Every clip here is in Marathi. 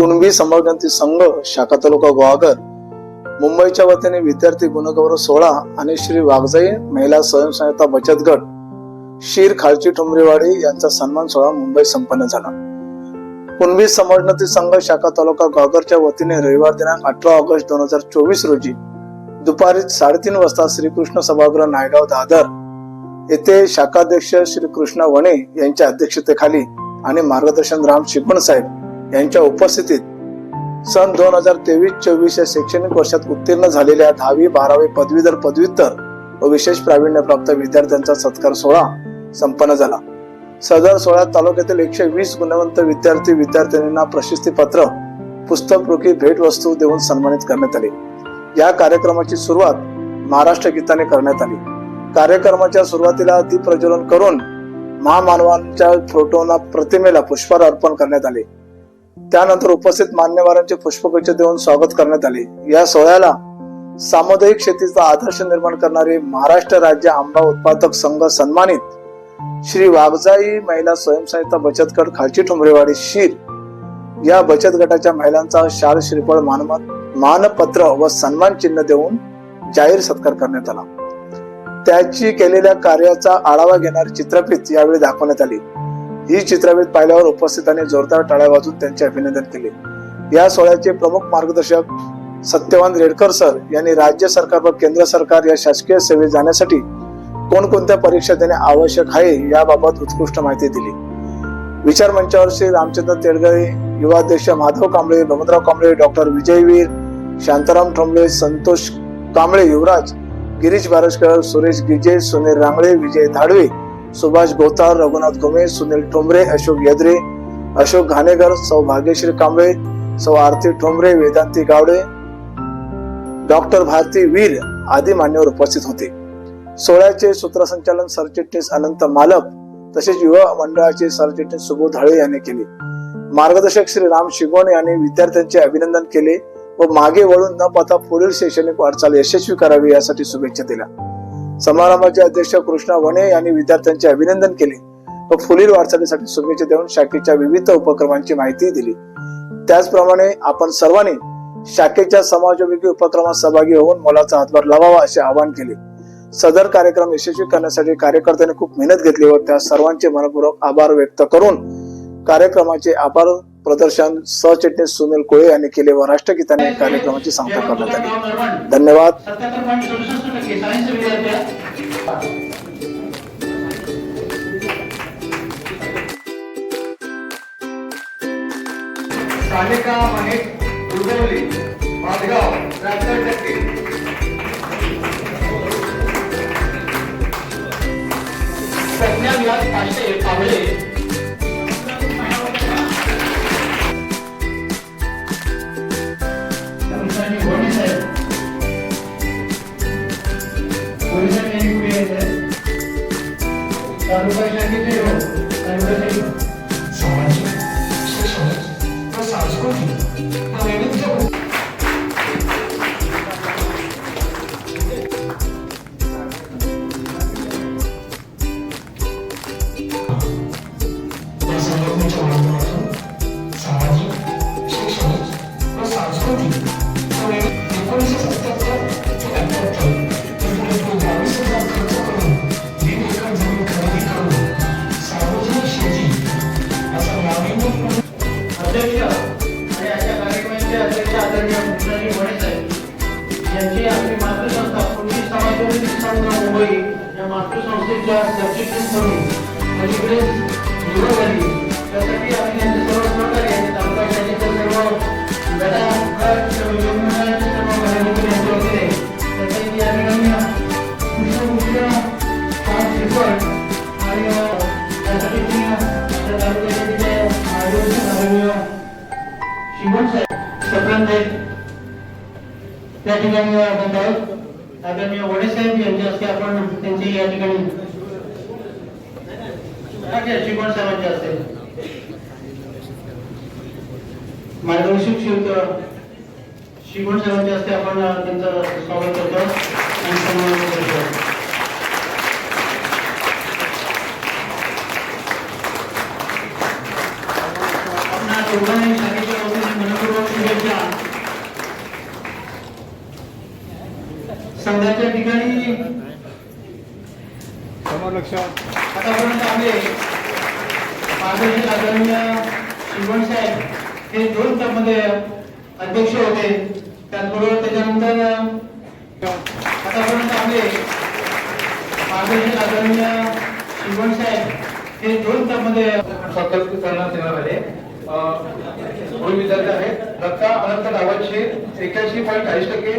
कुणबी समाजक्रांती संघ शाखा तालुका गोवागर मुंबईच्या वतीने विद्यार्थी गुणगौरव सोहळा आणि श्री वाघजाई महिला स्वयंसहायता बचत गट शीर खालची ठुमरेवाडी यांचा सन्मान सोहळा मुंबईत संपन्न झाला. कुणबी समाजनती संघ शाखा तालुका गोवागरच्या वतीने रविवार दिनांक अठरा ऑगस्ट दोन हजार चोवीस रोजी दुपारी साडेतीन वाजता श्रीकृष्ण सभागृह नायगाव दादर येथे शाखाध्यक्ष श्री कृष्ण वणे यांच्या अध्यक्षतेखाली आणि मार्गदर्शन राम शिकवण साहेब यांच्या उपस्थितीत सन दोन हजार तेवीस चोवीस या शैक्षणिक वर्षात उत्तीर्ण झालेल्या दहावी बारावी पदवीधर पदव्युत्तर व विशेष प्रावीण्यप्राप्त विद्यार्थ्यांचा सत्कार सोहळा संपन्न झाला. सदर सोहळ्यात तालुक्यातील एकशे वीस गुणवंत विद्यार्थी विद्यार्थिनींना प्रशस्तीपत्र पुस्तक रोखी भेटवस्तू देऊन सन्मानित करण्यात आले. या कार्यक्रमाची सुरुवात महाराष्ट्र गीताने करण्यात आली. कार्यक्रमाच्या सुरुवातीला दीप प्रज्वलन करून महामानवांच्या फोटोना प्रतिमेला पुष्पहार अर्पण करण्यात आले. त्यानंतर उपस्थित मान्यवरांचे पुष्पगुच्छ देऊन स्वागत करण्यात आले. या सोहळ्याला सामुदायिक शेतीचा आदर्श निर्माण करणारे महाराष्ट्र राज्य आंबा उत्पादक संघ सन्मानित श्री वाघजाई महिला स्वयंसहायता बचत गट खालची ठुमरेवाडी शीर या बचत गटाच्या महिलांचा शाल श्रीफळ मानमत मानपत्र व सन्मान चिन्ह देऊन जाहीर सत्कार करण्यात आला. त्याची केलेल्या कार्याचा आढावा घेणारी चित्रफित यावेळी दाखवण्यात आली. ही चित्रफित पाहिल्यावर उपस्थितांनी जोरदार टाळ्या वाजून त्यांचे अभिनंदन केले. या सोहळ्याचे प्रमुख मार्गदर्शक सत्यवान रेडकर सर यांनी राज्य सरकार व केंद्र सरकार या शासकीय सेवेत जाण्यासाठी कोणकोणत्या परीक्षा देणे आवश्यक आहे याबाबत उत्कृष्ट माहिती दिली. विचार मंचावर श्री रामचंद्र तेडगळे युवाध्यक्ष माधव कांबळे भगवंतराव कांबळे डॉक्टर विजयवीर शांताराम ठोंबळे संतोष कांबळे युवराज गिरीश बारसकर सुरेश गिजे सुनील रांगळे विजय धाडवे सुभाष गोतार रघुनाथ घुमे सुनील ठोंबरे अशोक यद्रे अशोक घाणेकर सौ भाग्यश्री कांबळे सौ आरती ठोंबरे वेदांती गावडे डॉक्टर भारती वीर आदी मान्यवर उपस्थित होते. सोहळ्याचे सूत्रसंचालन सरचिटणीस अनंत मालक तसेच युवा मंडळाचे सरचिटणीस सुबोध हळे यांनी केले. मार्गदर्शक श्री राम शिगोणे यांनी विद्यार्थ्यांचे अभिनंदन केले व मागे वळून न पाहता पुढील शैक्षणिक वाटचाल यशस्वी करावी यासाठी शुभेच्छा दिल्या. समारंभाचे अध्यक्ष कृष्णा वणे यांनी विद्यार्थ्यांचे अभिनंदन केले व पुढील वाटचालीसाठी शुभेच्छा देऊन शाखेच्या विविध उपक्रमांची माहिती दिली. त्याचप्रमाणे आपण सर्वांनी शाखेच्या समाजोपयोगी उपक्रमात सहभागी होऊन मुलाचा हातभार लावावा असे आवाहन केले. सदर कार्यक्रम यशस्वी करण्यासाठी कार्यकर्त्यांनी खूप मेहनत घेतली व त्या सर्वांचे मनपूर्वक आभार व्यक्त करून कार्यक्रमाचे आभार प्रदर्शन सरचिटणीस सुनील कोळे यांनी केले व राष्ट्रगीताने कार्यक्रमाची सांगता करण्यात आली. धन्यवाद. सत्याहत्तर पॉईंट दुर्गवली माधगाव त्र्याहत्तर टक्के प्रज्ञा विलास पाचशे मातृसंस्थेच्या सरचिटणीस म्हणून अलीकडे त्यासाठी आम्ही त्यांचे सर्व सहकार्य तालुका शाखेचे सर्व सर्व आणि त्यासाठी त्या तालुका शिवण साहेब सप्रांत त्या ठिकाणी मार्गाची असेल मार्गदर्शक शिवण साहेबांच्या हस्ते आपण त्यांचं स्वागत करतो आणि सन्मान करतो. आपल्या दोघांनी शाखेच्या संघाच्या ठिकाणी समोर लक्षात आतापर्यंत आम्ही साहेब हे दोन टर्ममध्ये अध्यक्ष होते. त्याचबरोबर त्याच्यानंतर आतापर्यंत आम्ही मार्गदर्शक आदरणीय शिवण साहेब हे दोन टर्ममध्ये संकल्प करण्यात येणार आहे. दोन विद्यार्थी आहेत. दत्ता अनंत डावाचे एक्याऐंशी पॉईंट चाळीस टक्के.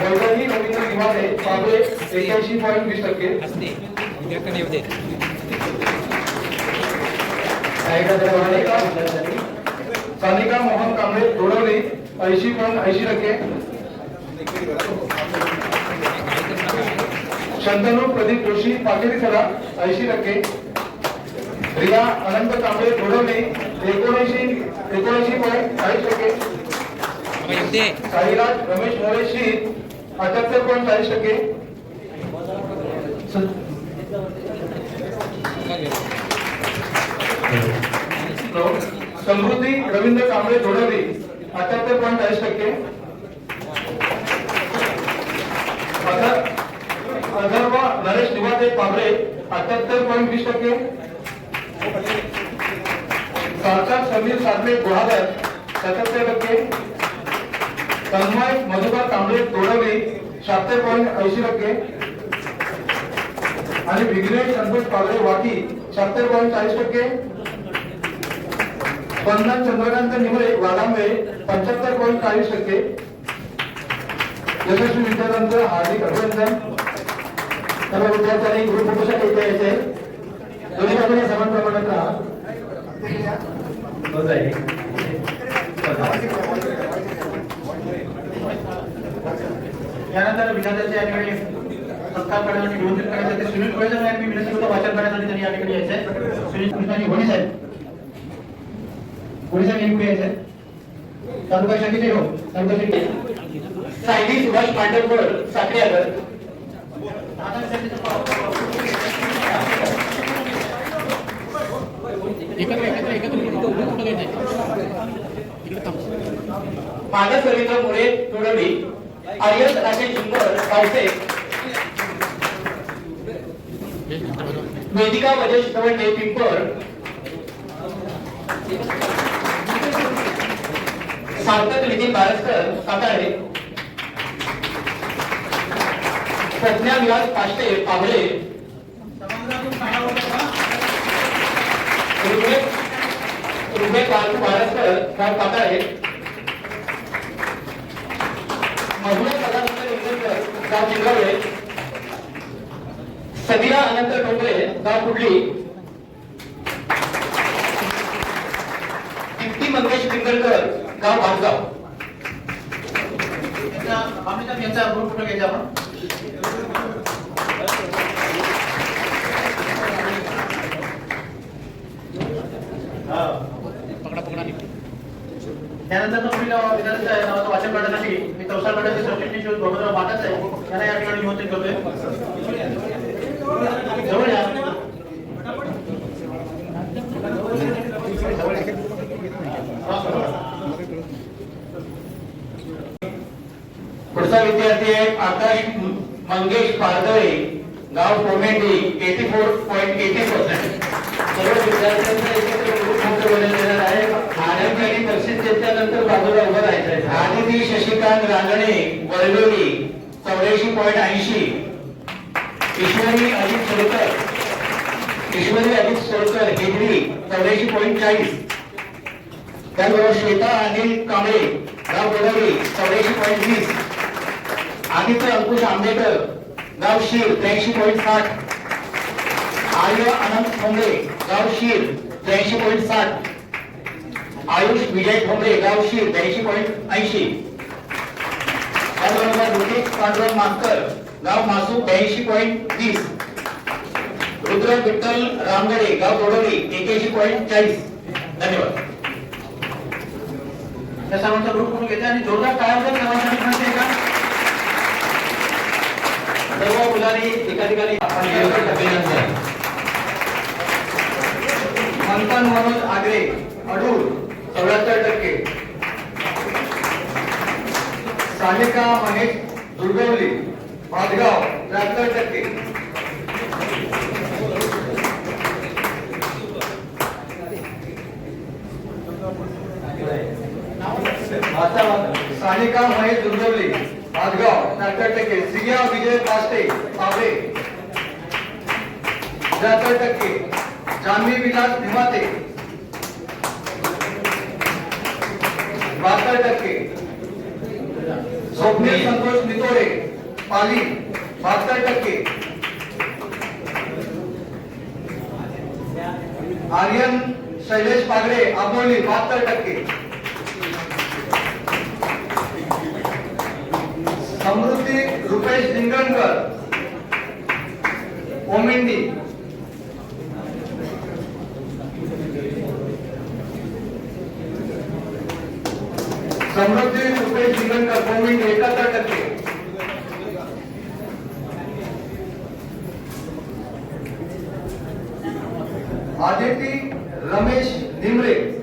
रवींद्र निवासे पाबळे एक्याऐंशी पॉईंट वीस टक्के. सानिका मोहन कांबळे दोडवले ऐंशी पॉईंट ऐंशी टक्के. शंतनू प्रदीप जोशी पाकिरीखला ऐंशी टक्के. रिया अनंत कांबळे घोडवणे एकोणऐंशी एकोणऐंशी पॉईंट चाळीस टक्के. साईराज रमेश मोरेशी अठ्याहत्तर पॉईंट चाळीस टक्के. समृद्धी रवींद्र कांबळे घोडवणे अठ्याहत्तर पॉईंट चाळीस टक्के? अथर्व नरेश निवाते पाबळे अठ्याहत्तर पॉईंट वीस टक्के? सार्थक समीर साधले गुहागर. सत्याहत्तर टक्के. तन्मय मधुकर कांबळे तोडवे शहात्तर पॉईंट ऐंशी टक्के. आणि विघ्नेश संतोष पाबळे वाकी. शहात्तर पॉईंट चाळीस टक्के. बंधन चंद्रकांत निमळे वाघांबे पंच्याहत्तर पॉईंट चाळीस टक्के यशस्वी विद्यार्थ्यांचं हार्दिक अभिनंदन. सर्व विद्यार्थ्यांनी ग्रुप फोटोसाठी इथे यायचे दोन्ही बाजूने समान प्रमाणात राहा. त्यानंतर विद्यार्थ्यांचे या ठिकाणी सत्कार करण्यासाठी निमंत्रित करायचं सुनील कोळे साहेब मी विनंती करतो वाचन करण्यासाठी त्यांनी या ठिकाणी यायचं सुनील होणी साहेब. होणी तालुका हो? तालुका सायली सुभाष पांढरकर साखरेकर. मानस रवींद्र मोरे तोडवली आर्यस राकेश झुंबर पावसे. वेदिका वजेश तवंडे पिंपर सार्थक नितीन बारसकर सातारे प्रज्ञा विलास पाष्टे पावले. रुपे रुपे पालू पाताळे मधुरा गाव सदिरा अनंत डोंगरे गाव कुडली दीप्ती मंगेश पिंगळकर. गाव भातगाव यांचा ग्रुप कुठं घ्यायचा आपण? त्यानंतर तो पुढील विद्यार्थ्यांचं नावाचं वाचन करण्यासाठी मी चौसा गटाचे सरचिटणीस गोविंदराव आहे. त्यांना या ठिकाणी निमंत्रित करतोय. जवळ या. विद्यार्थी आहेत आकाश मंगेश पारदळे गाव Komendi eighty four point eighty percent सर्व विद्यार्थ्यांचा एकत्र ग्रुप फोटो बनवण्यात येणार आहे. आनंद आणि बक्षीस त्याच्यानंतर बाजूला उभं राहायचं आहे. आदिती शशिकांत रांगणे वरडोली चौऱ्याऐंशी पॉईंट ऐंशी. ईश्वरी अजित सोलकर. ईश्वरी अजित सोलकर हेगडी चौऱ्याऐंशी पॉईंट चाळीस. त्याचबरोबर श्वेता अनिल कांबळे गाव गोदावरी चौऱ्याऐंशी पॉईंट वीस. आदित्य अंकुश आंबेकर गाव शीर त्र्याऐंशी पॉईंट साठ. आर्य अनंत ठोंबळे गाव शीर त्र्याऐंशी पॉईंट साठ. आयुष विजय ठोंबळे गाव शीर त्र्याऐंशी पॉईंट ऐंशी. त्याचबरोबर रुचित पांडुरंग मानकर गाव मासू ब्याऐंशी पॉईंट वीस रुद्र विठ्ठल रामगडे गाव गोडवली एक्याऐंशी पॉईंट चाळीस. धन्यवाद. त्या सर्वांचा ग्रुप करून घेते आणि जोरदार टाळ्यांचा सर्वांसाठी म्हणते सर्व मुलांनी एका ठिकाणी अभिनंदन. मंथन मनोज आग्रे अडूर चौऱ्याहत्तर टक्के. सालिका महेश दुर्गवली भादगाव त्र्याहत्तर टक्के. सालिका महेश दुर्गवली भातगाव त्र्याहत्तर टक्के सिया विजय पास्टे पावरे त्र्याहत्तर टक्के, जान्हवी विलास भिमाते बहात्तर टक्के, स्वप्नील संतोष नितोडे पाली। बहात्तर टक्के, आर्यन शैलेश पागडे, आंबोली। बहात्तर टक्के। समृद्धी रुपेश निंगणकर. ओमेंडी समृद्धी रुपेश निंगणकर ओमेंडी एकाहत्तर टक्के आदिती रमेश निमरे.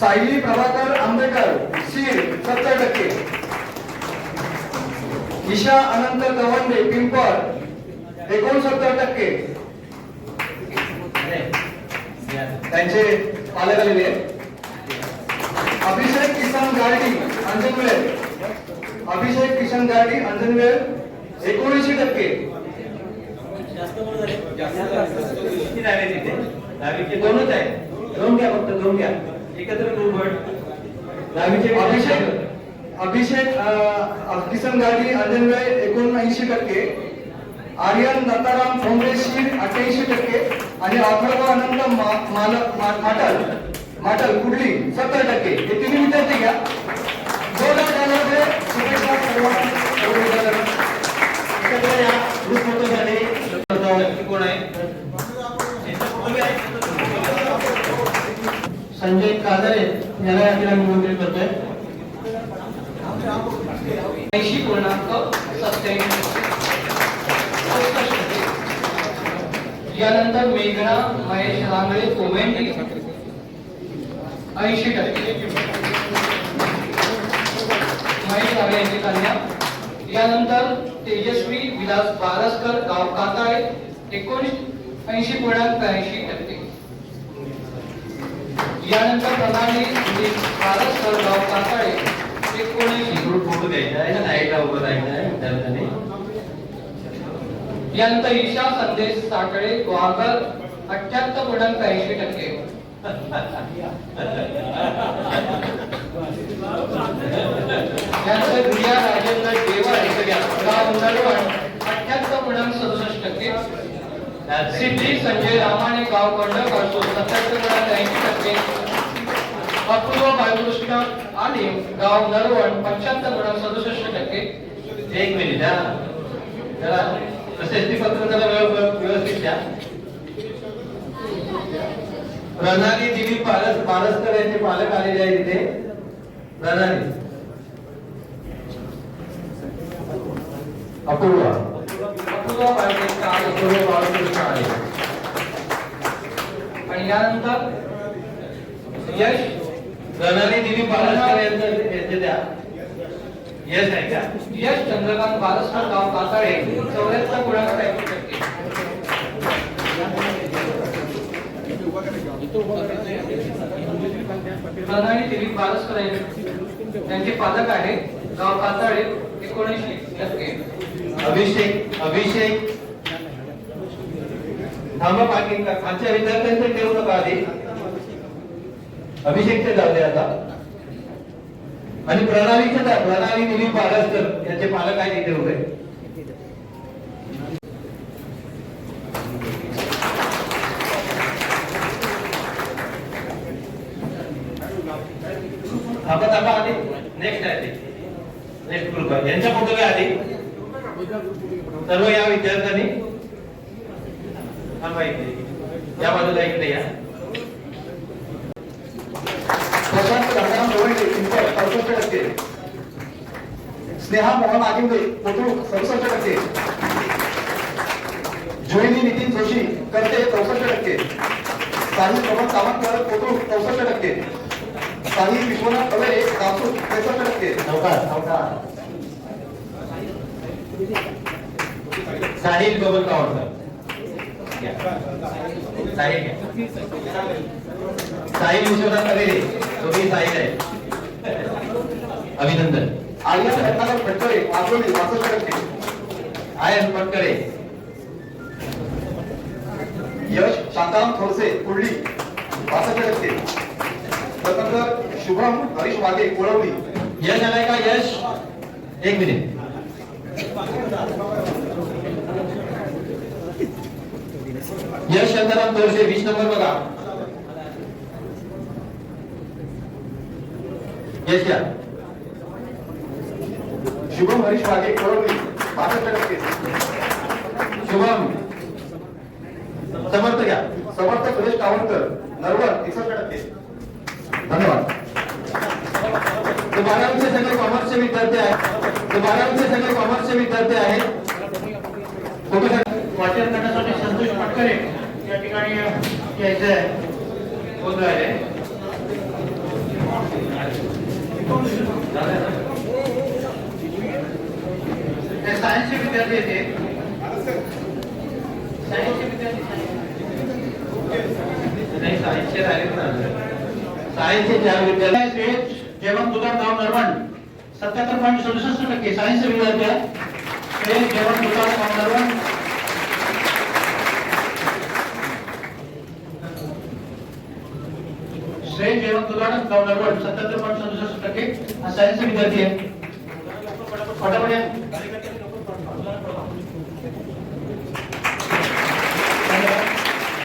सायली प्रभाकर आंबेडकर शीर सत्तर टक्के ईशा अनंत गवंडे पिंपळ एकोणसत्तर टक्के. त्यांचे पालक आलेले आहेत. अभिषेक किसन गार्डी अंजनवेल अभिषेक किशन गार्डी अंजनवेल एकोणऐंशी टक्के. दोनच आहे दोन घ्या फक्त दोन घ्या. एकत्र दोन दहावीचे अभिषेक अभिषेक किसन गाडी अंजनवेल एकोणऐंशी टक्के आर्यन दत्ताराम भोंगरे अठ्ठ्याऐंशी टक्के आणि अथर्व अनंत मा- माटल माटल कुडली सत्तर टक्के. हे तिन्ही विद्यार्थी घ्या. जोरदार टाळ्यांमध्ये शुभेच्छा सर्वांना सर्व विद्यार्थ्यांना. एकत्र या ग्रुप फोटोसाठी कोण आहे संजय कादरे याला या ठिकाणी निमंत्रित करतोय. ऐंशी पूर्णांक सत्याऐंशी. यानंतर मेघना महेश रांगळे कोमेंडी. ऐंशी टक्के. महेश रांगळे यांची कन्या. यानंतर तेजस्वी विलास बारसकर गाव काताळे. एकोणीस ऐंशी पूर्णांक ऐंशी टक्के. यानंतर दिलीप बारसकर गाव काताळे एकोणऐंशी ग्रुप फोटो द्यायचा आहे साईडला उभं राहायचं आहे विद्यार्थ्यांनी. यानंतर ईशा संदेश साखळे ग्वागर अठ्याहत्तर पूर्णांक ऐंशी टक्के. यानंतर रिया राजेंद्र देवळ गाव नरवण अठ्याहत्तर पूर्णांक सदुसष्ट टक्के. सिद्धी संजय रामाणे गाव कोंडकर सत्याहत्तर पूर्णांक ऐंशी टक्के. अपूर्व बाळकृष्ण आणि गाव नरवण पंच्याहत्तर सदुसष्ट टक्के. एक मिनिट हा. जरा प्रशस्ती पत्र जरा व्यव- व्यवस्थित द्या. प्रणाली दिलीप पारस पारसकर यांचे पालक आलेले आहेत इथे. प्रणाली. अपूर्व. अपूर्व बाळकृष्ण आहे अपूर्व बाळकृष्ण आहे आणि यानंतर यश प्रणाली दिलीप पारसकर यांचं यांचे द्या. यश आहे का? यश चंद्रकांत बारसकर गाव काताळे चौऱ्याहत्तर गुणांक ऐंशी टक्के प्रणाली दिलीप बारसकर यांचे- पालक आहे गाव काताळे एकोणीसशे टक्के अभिषेक अभिषेक. थांबा पार्किंग आमच्या विद्यार्थ्यांचे ठेवू नका आधी. अभिषेकचे जाऊ आता. आणि प्रणालीचे प्रणाली दिलीप बारसकर यांचे पालक आहेत इथे उभे. थांबा थांबा आधी. नेक्स्ट आहे ते. नेक्स्ट ग्रुप आहे. यांच्या फोटो घ्या आधी? सर्व या विद्यार्थ्यांनी थांबा इथे. या बाजूला इकडे या. अडुसष्ट टक्के. स्नेहा मोहन आगिंदे कोथरूड टक्के. जुईनी नितीन जोशी करते चौसष्ट टक्के. साहिल प्रमोद कामतकर कोथरूड चौसष्ट टक्के. साहिल विश्वनाथ कवेरे कापूर त्रेसष्ट टक्के. साहिल बबन कावडकर घ्या. साहिल. साहिल विश्वनाथ कवेरे तुम्ही साहिल आहे अभिनंदन. आर्यन रत्नाकर फटकरे पासष्ट टक्के आयन पटकरे. यश शांताराम थोरसे पासष्ट टक्के त्यानंतर शुभम हरीश वाघे कोळवली यश आलाय का? यश. एक मिनिट. यश शांताराम दोनशे वीस नंबर बघा. यश या. शुभम हरीश वाघे कोळवली पासष्ट टक्के शुभम. समर्थ घ्या. समर्थ सुरेश कावणकर नरवर एकसष्ट टक्के धन्यवाद. ते बारावीचे सगळे कॉमर्सचे विद्यार्थी आहेत. बारावीचे सगळे कॉमर्सचे विद्यार्थी आहेत. वाचन करण्यासाठी संतोष पाटकरे या विद्यार्थी येते सायन्सचे विद्यार्थी ना सायन्सचे चार विद्यार्थी जेवण दुधाळ गाव नरवण सत्याहत्तर पॉईंट सदुसष्ट टक्के सायन्स विद्यार्थी आहे. वेज जेवण दुधाळ गाव नरवण श्रेय जेवण दुधाळ गाव सत्याहत्तर पॉईंट सदुसष्ट टक्के हा सायन्सचे विद्यार्थी आहे. फटाफट